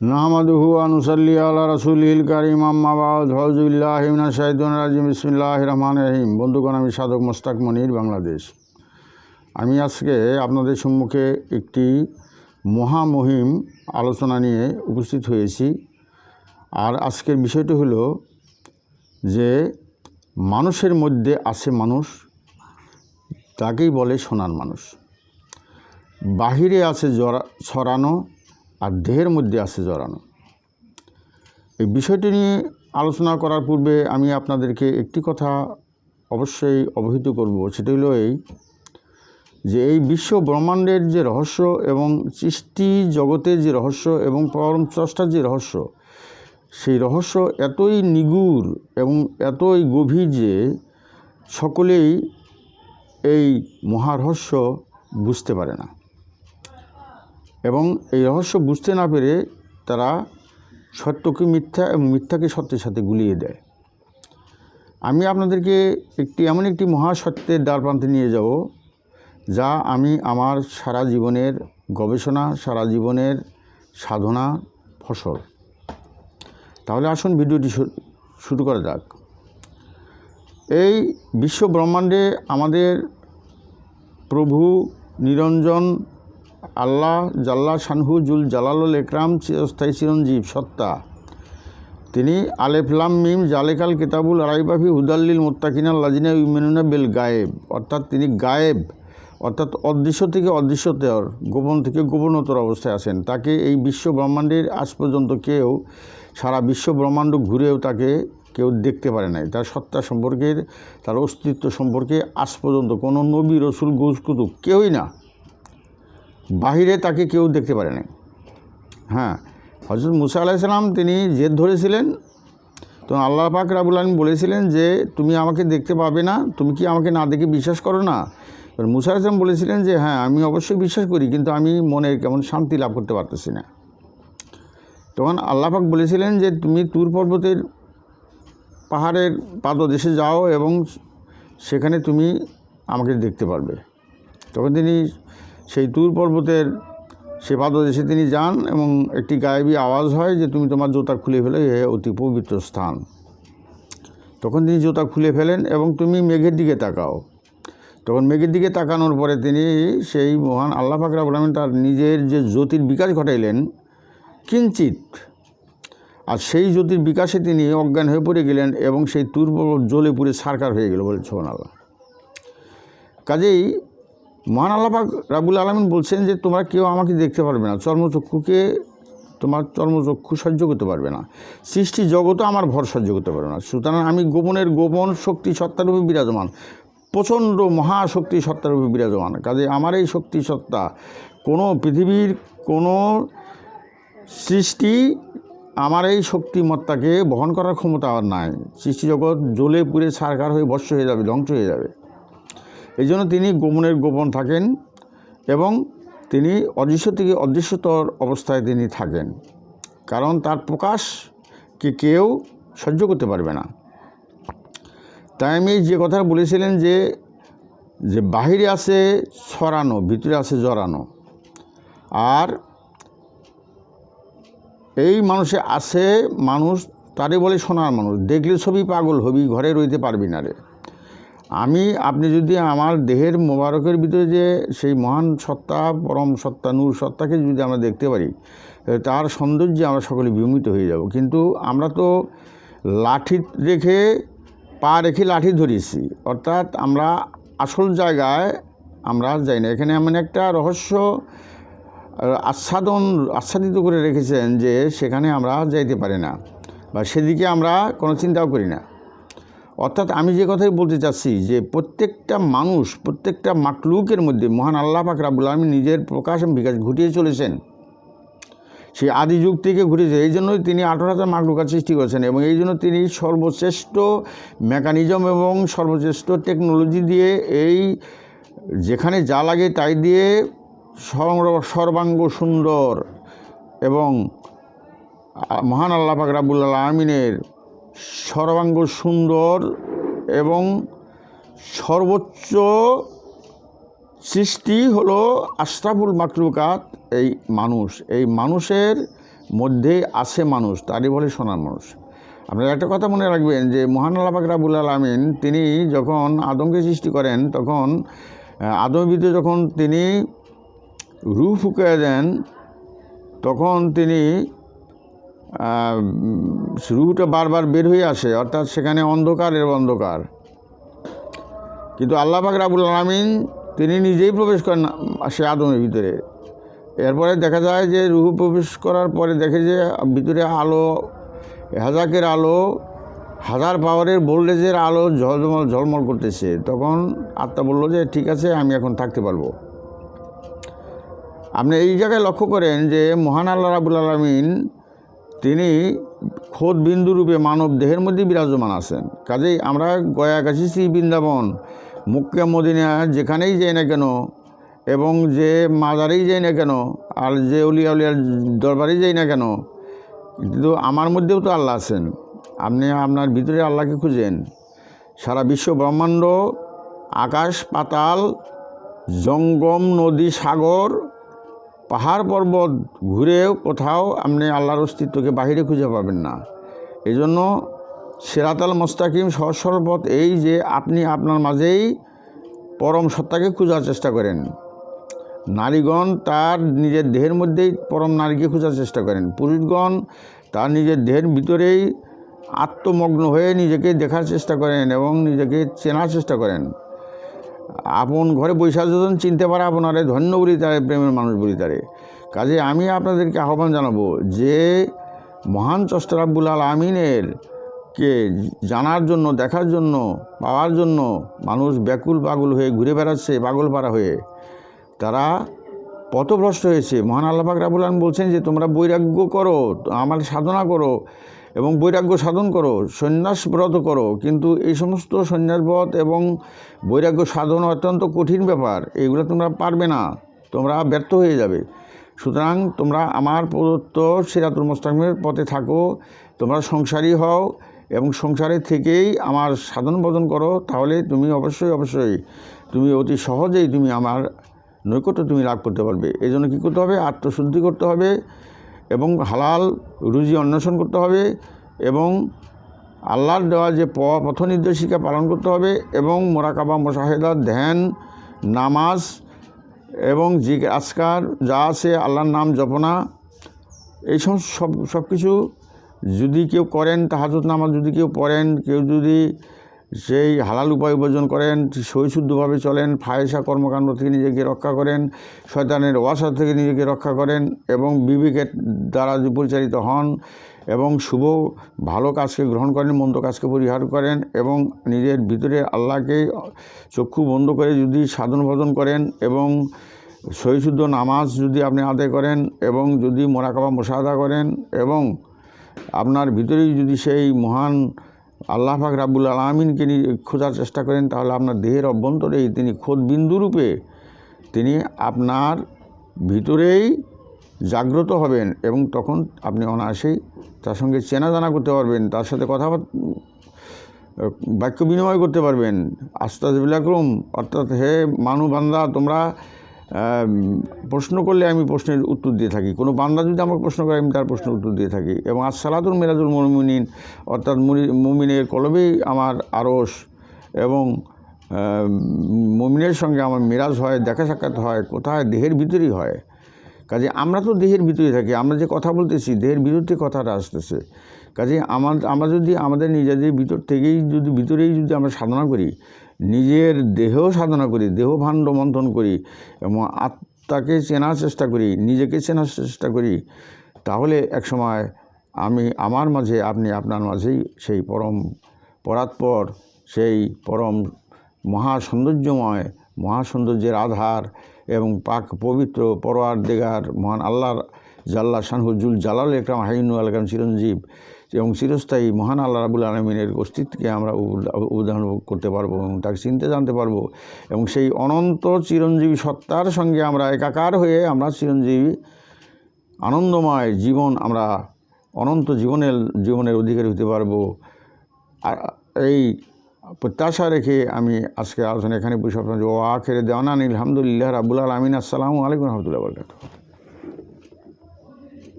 নাহমাদুহু আনুসাল্লি আল্লাহ রসুলিল কারিম আম্মাবাদ ফৌজুল্লাহ হিমনা শাহিদুন রাজিম। ইসমিল্লাহ রহমান রহিম। বন্ধুগণ, আমি সাধক মোস্তাক মনির, বাংলাদেশ। আমি আজকে আপনাদের সম্মুখে একটি মহামহিম আলোচনা নিয়ে উপস্থিত হয়েছি। আর আজকের বিষয়টি হলো যে মানুষের মধ্যে আছে মানুষ তাকেই বলে সোনার মানুষ। বাহিরে আছে জরা, ছড়ানো আর দেহের মধ্যে আছে জড়ানো। এই বিষয়টি নিয়ে আলোচনা করার পূর্বে আমি আপনাদেরকে একটি কথা অবশ্যই অবহিত করব, সেটি হলো এই যে এই বিশ্ব ব্রহ্মাণ্ডের যে রহস্য এবং সৃষ্টি জগতের যে রহস্য এবং পরম স্রষ্টার যে রহস্য, সেই রহস্য এতই নিগুড় এবং এতই গভীর যে সকলেই এই মহারহস্য বুঝতে পারে না। এবং এই রহস্য বুঝতে না পেরে তারা সত্যকে মিথ্যা এবং মিথ্যাকে সত্যের সাথে গুলিয়ে দেয়। আমি আপনাদেরকে একটি, এমন একটি মহাসত্যের দ্বারপ্রান্তে নিয়ে যাব, যা আমি আমার সারা জীবনের গবেষণা, সারা জীবনের সাধনা, ফসল। তাহলে আসুন ভিডিওটি শুরু করা যাক। এই বিশ্ব ব্রহ্মাণ্ডে আমাদের প্রভু নিরঞ্জন আল্লাহ জাল্লা শানহু জুল জালালুল একরাম চিরস্থায়ী চিরঞ্জীব, সত্তা। তিনি আলেফলাম মিম জালেকাল কিতাবুল আরাইবাফি হুদাল্লিল মোত্তাকিনা লাজিনা ইউমেনুনা বেল গায়েব। অর্থাৎ তিনি গায়েব, অর্থাৎ অদৃশ্য থেকে অদৃশ্যতর, গোপন থেকে গোপনতর অবস্থায় আছেন। তাকে এই বিশ্ব ব্রহ্মাণ্ডের আজ পর্যন্ত কেউ, সারা বিশ্ব ব্রহ্মাণ্ড ঘুরেও তাকে কেউ দেখতে পারে নাই। তার সত্তা সম্পর্কে তার অস্তিত্ব সম্পর্কে আজ পর্যন্ত কোনো নবী রসুল কুতুব কেউই না। বাহিরে তাকে কেউ দেখতে পারে নাই। হ্যাঁ হজরত মুসা আলাইসালাম তিনি জেদ ধরেছিলেন। তো আল্লাহ পাক রাবুল আলম বলেছিলেন যে, তুমি আমাকে দেখতে পাবে না, তুমি কি আমাকে না দেখে বিশ্বাস করো না? মুসা আলাইসালাম বলেছিলেন যে হ্যাঁ আমি অবশ্যই বিশ্বাস করি, কিন্তু আমি মনে কেমন শান্তি লাভ করতে পারতেছি না। তখন আল্লাহ পাক বলেছিলেন যে, তুমি তুর পর্বতের পাহাড়ের পাদদেশে যাও এবং সেখানে তুমি আমাকে দেখতে পারবে। তখন তিনি সেই তুর পর্বতের সে পাদদেশে তিনি যান এবং একটি গায়েবী আওয়াজ হয় যে, তুমি তোমার জোতা খুলে ফেলে, এ অতি পবিত্র স্থান। তখন তিনি জোতা খুলে ফেলেন এবং তুমি মেঘের দিকে তাকাও। তখন মেঘের দিকে তাকানোর পরে তিনি সেই মহান আল্লাহ ফাকরা বলামেন তার নিজের যে জ্যোতির বিকাশ ঘটাইলেন কিঞ্চিত আর সেই জ্যোতির বিকাশে তিনি অজ্ঞান হয়ে পড়ে গেলেন এবং সেই তুর পর্বত জ্বলে পুড়ে সারকার হয়ে গেল বলে ছোন আল্লাহ কাজেই মহান আল্লাপাক রাবুল আলমিন বলছেন যে তোমরা কেউ আমাকে দেখতে পারবে না, চর্মচক্ষুকে তোমার চর্মচক্ষু সহ্য করতে পারবে না, সৃষ্টি জগতও আমার ভর সহ্য করতে পারবে না। সুতরাং আমি গোপনের গোপন শক্তি সত্তারূপে বিরাজমান, প্রচণ্ড মহাশক্তি সত্তারূপে বিরাজমান। কাজে আমার এই শক্তি সত্তা, কোনো পৃথিবীর কোনো সৃষ্টি আমার এই শক্তিমত্তাকে বহন করার ক্ষমতা আর নাই। সৃষ্টি জগৎ জ্বলে পুড়ে সারকার হয়ে বর্ষ হয়ে যাবে, ধ্বংস হয়ে যাবে। এই জন্য তিনি গোপনের গোপন থাকেন এবং তিনি অদৃশ্য থেকে অদৃশ্যতর অবস্থায় তিনি থাকেন। কারণ তার প্রকাশকে কেউ সহ্য করতে পারবে না। তাই আমি যে কথা বলেছিলেন যে যে বাহিরে আছে ছড়ানো, ভিতরে আছে জড়ানো, আর এই মানুষে আছে মানুষ, তারে বলে সোনার মানুষ। দেখলে ছবি পাগল হবি, ঘরে রইতে পারবি না রে। আমি, আপনি যদি আমার দেহের মোবারকের ভিতরে যে সেই মহান সত্তা, পরম সত্তা, নূর সত্তাকে যদি আমরা দেখতে পারি তার সৌন্দর্যে আমরা সকলে বিমোহিত হয়ে যাব। কিন্তু আমরা তো লাঠি রেখে, পা রেখে লাঠি ধরেছি। অর্থাৎ আমরা আসল জায়গায় আমরা যাই না। এখানে এমন একটা রহস্য আচ্ছাদন, আচ্ছাদিত করে রেখেছেন যে সেখানে আমরা যাইতে পারি না বা সেদিকে আমরা কোনো চিন্তাও করি না। অর্থাৎ আমি যে কথাই বলতে চাচ্ছি যে প্রত্যেকটা মানুষ, প্রত্যেকটা মাকলুকের মধ্যে মহান আল্লাহ পাক রাবুল আলমী নিজের প্রকাশ বিকাশ ঘটিয়ে চলেছেন। সেই আদি যুগ থেকে ঘুরেছে এই জন্যই তিনি আঠারো হাজার মাকলুকার সৃষ্টি করেছেন এবং এই জন্য তিনি সর্বশ্রেষ্ঠ মেকানিজম এবং সর্বশ্রেষ্ঠ টেকনোলজি দিয়ে এই যেখানে যা লাগে তাই দিয়ে সর্ব- সর্বাঙ্গ সুন্দর এবং মহান আল্লাহ পাক রাবুল আলমিনের সর্বাঙ্গ সুন্দর এবং সর্বোচ্চ সৃষ্টি হলো আশরাফুল মাকলুকাত, এই মানুষ। এই মানুষের মধ্যে আছে মানুষ, তারই বলে সোনার মানুষ। আপনারা একটা কথা মনে রাখবেন যে, মহান আল্লাহ পাক রাবুল আলমিন তিনি যখন আদমকে সৃষ্টি করেন, তখন আদমের যখন তিনি রু ফুকে দেন, তখন তিনি রুটা বারবার বের হয়ে আসে, অর্থাৎ সেখানে অন্ধকারের অন্ধকার। কিন্তু আল্লাহ পাক রাবুল আলমিন, তিনি নিজেই প্রবেশ করেন সে আদমের ভিতরে। এরপরে দেখা যায় যে রুহু প্রবেশ করার পরে দেখে যে ভিতরে আলো, হাজাকের আলো, হাজার পাওয়ারের ভোল্টেজের আলো ঝলমল ঝলমল করতেছে। তখন আত্মা বলল যে, ঠিক আছে, আমি এখন থাকতে পারব। আপনি এই জায়গায় লক্ষ্য করেন যে মহান আল্লাহ রাবুল আলমিন তিনি খোদ বিন্দু রূপে মানব দেহের মধ্যে বিরাজমান আছেন। কাজেই আমরা গয়া কাশি শ্রী বৃন্দাবন মুখ্য মদিনা যেখানেই যাই না কেন, এবং যে মাজারেই যাই না কেন, আর যে উলিয়া উলিয়ার দরবারেই যাই না কেন, কিন্তু আমার মধ্যেও তো আল্লাহ আছেন। আপনি আপনার ভিতরে আল্লাহকে খুঁজেন। সারা বিশ্ব ব্রহ্মাণ্ড, আকাশ পাতাল, জঙ্গম, নদী, সাগর পাহাড় পর্বত ঘুরেও কোথাও আপনি আল্লাহর অস্তিত্বকে বাহিরে খুঁজে পাবেন না। এই জন্য সেরাতাল মোস্তাকিম সহজ সরল এই যে আপনি আপনার মাঝেই পরম সত্তাকে খোঁজার চেষ্টা করেন। নারীগণ তার নিজের দেহের মধ্যেই পরম নারীকে খোঁজার চেষ্টা করেন। পুরুষগণ তার নিজের দেহের ভিতরেই আত্মমগ্ন হয়ে নিজেকে দেখার চেষ্টা করেন এবং নিজেকে চেনার চেষ্টা করেন। আপন ঘরে বৈশাখ যখন চিনতে পারে আপনারে, ধন্য বলি তারে, প্রেমের মানুষ বলি তারে। কাজে আমি আপনাদেরকে আহ্বান জানাব যে, মহান চষ্টরাব্বুল আল আমিনের কে জানার জন্য, দেখার জন্য, পাওয়ার জন্য মানুষ ব্যাকুল পাগল হয়ে ঘুরে বেড়াচ্ছে, পাগল পাগলপাড়া হয়ে, তারা পথভ্রষ্ট হয়েছে। মহান আল্লাহ পাক রাবুল আলম বলছেন যে, তোমরা বৈরাগ্য করো, আমার সাধনা করো এবং বৈরাগ্য সাধন করো, সন্ন্যাস ব্রত করো। কিন্তু এই সমস্ত সন্ন্যাসব্রত এবং বৈরাগ্য সাধন অত্যন্ত কঠিন ব্যাপার এইগুলো তোমরা পারবে না, তোমরা ব্যর্থ হয়ে যাবে। সুতরাং তোমরা আমার প্রদত্ত সিরাতুল মোস্তাকিমের পথে থাকো, তোমরা সংসারী হও এবং সংসারের থেকেই আমার সাধন ভজন করো, তাহলে তুমি অবশ্যই অবশ্যই তুমি অতি সহজেই তুমি আমার নৈকট্য তুমি লাভ করতে পারবে। এই জন্য কী করতে হবে? আত্মশুদ্ধি করতে হবে। এবং হালাল রুজি অন্বেষণ করতে হবে এবং আল্লাহর দেওয়া যে পথ নির্দেশিকা পালন করতে হবে এবং মোরাকাবা মোশাহেদা ধ্যান নামাজ এবং জিক, আজকার যা আছে আল্লাহর নাম জপনা, এই সব সব কিছু যদি কেউ করেন তাহাজত নামাজ যদি কেউ পড়েন, কেউ যদি সেই হালাল উপায় উপার্জন করেন, সহিশুদ্ধভাবে চলেন, ফায়েসা কর্মকাণ্ড থেকে নিজেকে রক্ষা করেন, শয়তানের ওয়াসা থেকে নিজেকে রক্ষা করেন এবং বিবেকের দ্বারা পরিচালিত হন এবং শুভ, ভালো কাজকে গ্রহণ করেন, মন্দ কাজকে পরিহার করেন এবং নিজের ভিতরে আল্লাহকে চক্ষু বন্ধ করে যদি সাধন ভজন করেন এবং সহিশুদ্ধ নামাজ যদি আপনি আদায় করেন এবং যদি মোরাকাবা মোশাহাদা করেন এবং আপনার ভিতরেই যদি সেই মহান আল্লাহ পাক রাব্বুল আলমিনকে নি- খোঁজার চেষ্টা করেন, তাহলে আপনার দেহের অভ্যন্তরেই তিনি খোদ বিন্দুরূপে তিনি আপনার ভিতরেই জাগ্রত হবেন এবং তখন আপনি অনায়াসেই তার সঙ্গে চেনা জানা করতে পারবেন, তার সাথে কথাবার্তা বাক্য বিনিময় করতে পারবেন। আস্তাজবিলাক্রম অর্থাৎ হে মানু বান্দা তোমরা প্রশ্ন করলে আমি প্রশ্নের উত্তর দিয়ে থাকি। কোনো বান্দা যদি আমাকে প্রশ্ন করে, আমি তার প্রশ্নের উত্তর দিয়ে থাকি। এবং আসসালাতুল মিরাজুল মমিনিন, অর্থাৎ মুমিনের কলবেই আমার আরস এবং মুমিনের সঙ্গে আমার মিরাজ হয়, দেখা সাক্ষাৎ হয়, কোথায়? দেহের ভিতরেই হয়। কাজে আমরা তো দেহের ভিতরে থাকি। আমরা যে কথা বলতেছি, দেহের থেকে কথাটা আসতেছে। কাজে আমার, আমরা যদি আমাদের নিজেদের ভিতর থেকেই যদি, ভিতরেই যদি আমরা সাধনা করি নিজের দেহ সাধনা করি, দেহ ভাণ্ড মন্থন করি এবং আত্মাকে চেনার চেষ্টা করি, নিজেকে চেনার চেষ্টা করি, তাহলে একসময় আমি আমার মাঝে, আপনি আপনার মাঝেই সেই পরম পরাৎপর, সেই পরম মহা সৌন্দর্যময় মহা সৌন্দর্যের আধার এবং পাক পবিত্র পরোয়ার দেগার মহান আল্লাহর জাল্লা শানহুজুল জালাল একরাম হাইনু আলকাম চিরঞ্জীব এবং চিরস্থায়ী মহান আল্লাহ রাবুল আলমিনের অস্তিত্বকে আমরা উদ- উদাহরণ করতে পারব এবং তাকে চিনতে জানতে পারব। এবং সেই অনন্ত চিরঞ্জীবী সত্তার সঙ্গে আমরা একাকার হয়ে আমরা চিরঞ্জীবী আনন্দময় জীবন আমরা অনন্ত জীবনের জীবনের অধিকারী হতে পারব। আর এই প্রত্যাশা রেখে আমি আজকে আলোচনা এখানে বসে আপনার ও আখেরে দেওয়ানা আলহামদুলিল্লাহ রাবুল আলমিন। আসসালামু আলাইকুম রহমতুল্লাহ বরকাত